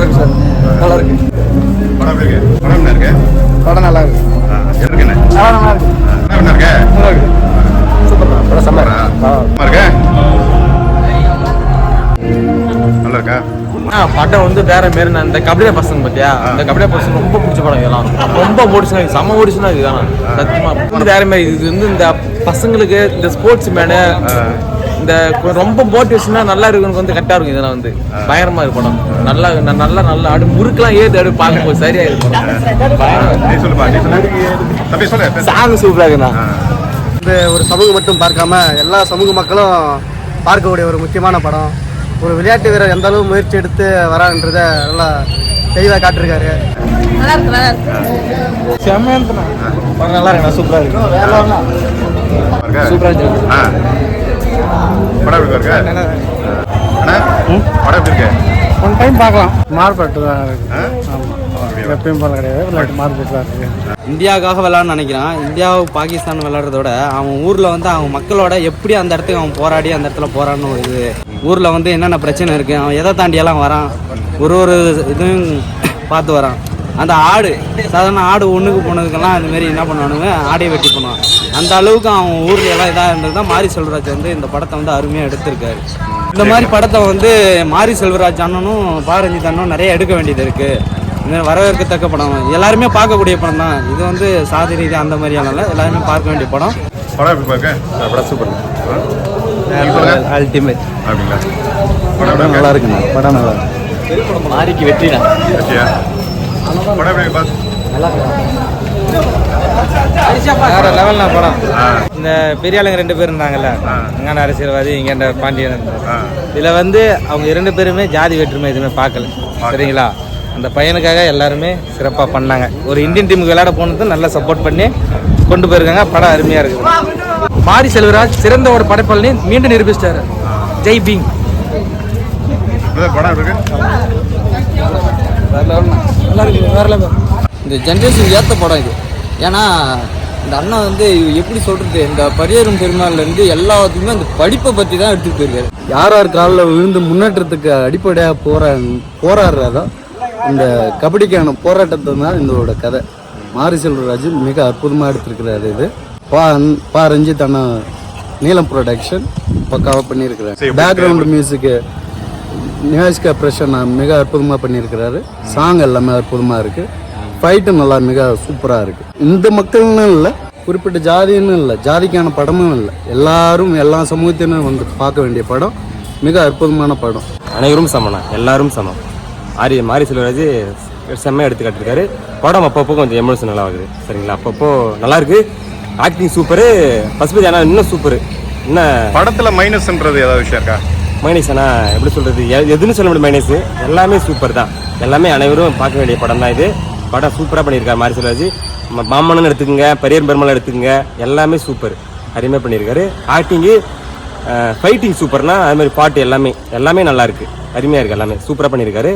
இருக்கு சார். நல்லா இருக்கு படம் இருக்கு? படம் என்ன இருக்கு? படம் நல்லா இருக்கு. இருக்குண்ணே நல்லா நல்லா இருக்கு? என்ன இருக்கு? நல்லா இருக்கு. சூப்பர் படம். செம்ம ஆ, சும்மா இருக்கு? நல்லா இருக்கா? ஆ படம் வந்து வேற மாரி நான் இந்த கபடியா பசங்க பத்தியா? இந்த கபடியா பசங்க ரொம்ப பிடிச்ச படம் இதெல்லாம். ரொம்ப ஓடிச்சுனா செம்ம ஓடிச்சுனா இதுதான். சத்தியமா. இது வேற மாதிரி இது வந்து இந்த பசங்களுக்கு இந்த ஸ்போர்ட்ஸ் மேனு இந்த ரொம்ப மோட்டிவேஷனா நல்லா இருக்குன்னு வந்து கரெக்டா இருக்கும். இதெல்லாம் வந்து. பயங்கரமா இருக்கு படம் நல்லா ந- நல்லா நல்லா அடு முறுக்கெல்லாம் ஏது அடு பார்க்கும்போது சரியா இருக்கும். சாங் சூப்பரா இருக்குண்ணா. இது ஒரு சமூகம் மட்டும் பார்க்காம எல்லா சமூக மக்களும் பார்க்கக்கூடிய ஒரு முக்கியமான படம். ஒரு விளையாட்டு வீரர் எந்த அளவு முயற்சி எடுத்து வரான்றத நல்லா தெளிவாக காட்டிருக்காரு. இருக்கு நல்லா இருக்கு. படம் நல்லா இருக்குண்ணா சூப்பரா இருக்கு. இருக்கா? சூப்பரா இருக்கு. படம் எப்படி இருக்கு? அண்ணா படம் எப்படி இருக்கு? ஒன் டைம் பார்க்கலாம். மாறுபட்டு தான் இருக்கு? எப்பயும் போல கிடையாது. மாறுபட்டு தான் இருக்கு. இந்தியாவுக்காக விளாட்னு நினைக்கிறான். இந்தியாவை பாகிஸ்தான் விளையாடுறத விட அவன் ஊரில் வந்து அவன் மக்களோட எப்படி அந்த இடத்துக்கு அவன் போராடி அந்த இடத்துல போராடணும் ஒரு இது. ஊரில் வந்து என்னென்ன பிரச்சனை இருக்குது அவன் எதை தாண்டியெல்லாம் வரான்? ஒரு ஒரு இதுவும் பார்த்து வரான். அந்த ஆடு சாதாரண ஆடு ஒன்றுக்கு போனதுக்கெல்லாம் அது மாதிரி என்ன பண்ணுவானுங்க? ஆடையை வெட்டி பண்ணுவான். அந்த அளவுக்கு அவன் ஊரில் எல்லாம் இதாக இருந்தது தான் மாரி செல்வராஜ் வந்து இந்த படத்தை வந்து அருமையாக எடுத்திருக்காரு. இந்த மாதிரி படத்தை வந்து மாரி செல்வராஜ் அண்ணனும் பாரஞ்சித் அண்ணனும் நிறைய எடுக்க வேண்டியது இருக்குது இது வரவேற்கத்தக்க படம். எல்லாருமே பார்க்கக்கூடிய படம் தான். இது வந்து சாதி ரீதி அந்த மாதிரியான எல்லாருமே பார்க்க வேண்டிய படம். படம் எப்படி இருக்கு படம் சூப்பர் அல்டிமேட் அப்படிங்களா? படம் நல்லா இருக்குண்ணா. படம் நல்லா இருக்கு. மாரிக்கு வெற்றிடா ஓகேயா படம் எப்படி இருக்கு பாஸ் வேற லெவல்னா படம் ஆ இந்த பெரிய ஆளுங்க ரெண்டு பேர் இருந்தாங்கல்ல. அங்கான அரசியல்வாதி இங்க இந்த பாண்டியன் இதுல வந்து அவங்க இரண்டு பேருமே ஜாதி வேற்றுமை எதுவுமே பார்க்கல. சரிங்களா? அந்த பையனுக்காக எல்லாருமே சிறப்பா பண்ணாங்க. ஒரு இந்தியன் டீமுக்கு விளையாட போனது நல்லா சப்போர்ட் பண்ணி கொண்டு போயிருக்காங்க. படம் அருமையா இருக்குது மாரி செல்வராஜ் சிறந்த ஒரு படைப்பாளி மீண்டும் நிரூபிச்சிட்டாரு. ஜெய் பிரதர், படம் இருக்கு. நல்லா இருக்கு வேற லெவல் இந்த ஜென்ரேஷன் ஏற்ற படம் இது. ஏன்னா இந்த அண்ணன் வந்து எப்படி சொல்றது இந்த பரியரும் பெருமாள்லேருந்து எல்லாத்துக்குமே அந்த படிப்பை பற்றி தான் எடுத்துகிட்டு போயிருக்காரு. யார் யார் காலில் விழுந்து முன்னேற்றத்துக்கு அடிப்படையாக போரா போராடுறதோ இந்த கபடிக்கான போராட்டத்தை தான் இதோட கதை. மாரி செல்வராஜ் மிக அற்புதமாக எடுத்திருக்கிறாரு இது. பா பா ரஞ்சித் அண்ணா நீலம் ப்ரொடக்ஷன் பக்காவாக பண்ணியிருக்கிறாரு. பேக்ரவுண்ட் மியூசிக்கு நியாஸ்கா பிரஷன் மிக அற்புதமாக பண்ணியிருக்கிறாரு. சாங் எல்லாமே அற்புதமாக இருக்குது ஃபைட்டு நல்லா மிக சூப்பராக இருக்குது இந்த மக்கள்னு இல்லை குறிப்பிட்ட ஜாதின்னு இல்லை ஜாதிக்கான படமும் இல்லை. எல்லாரும் எல்லா சமூகத்தினரும் வந்து பார்க்க வேண்டிய படம். மிக அற்புதமான படம். அனைவரும் சமண்ணா எல்லாரும் சமம். ஆரி மாரி செல்வராஜ் செம்மையாக எடுத்து காட்டிருக்காரு படம் அப்பப்போ கொஞ்சம் எமோஷனல் ஆகுது. சரிங்களா? அப்பப்போ நல்லா இருக்கு. ஆக்டிங் சூப்பரு பசுபதி ஆனால் இன்னும் சூப்பரு என்ன படத்துல மைனஸ்ன்றது ஏதாவது விஷயம் இருக்கா? மைனஸ் அண்ணா எப்படி சொல்கிறது எ- எதுன்னு சொல்ல முடியும் மைனஸ் எல்லாமே சூப்பர் தான். எல்லாமே அனைவரும் பார்க்க வேண்டிய படம் தான் இது. படம் சூப்பராக பண்ணியிருக்காரு மாரி செல்வாஜி ம- மாமன்னன் எடுத்துக்கோங்க பெரியர் பெருமாள் எடுத்துக்கோங்க எல்லாமே சூப்பர் அருமையாக பண்ணியிருக்காரு. ஆக்டிங்கு ஃபைட்டிங் சூப்பர்னா அது மாதிரி பாட்டு எல்லாமே எல்லாமே நல்லாயிருக்கு அருமையாக இருக்குது எல்லாமே. சூப்பராக பண்ணியிருக்காரு.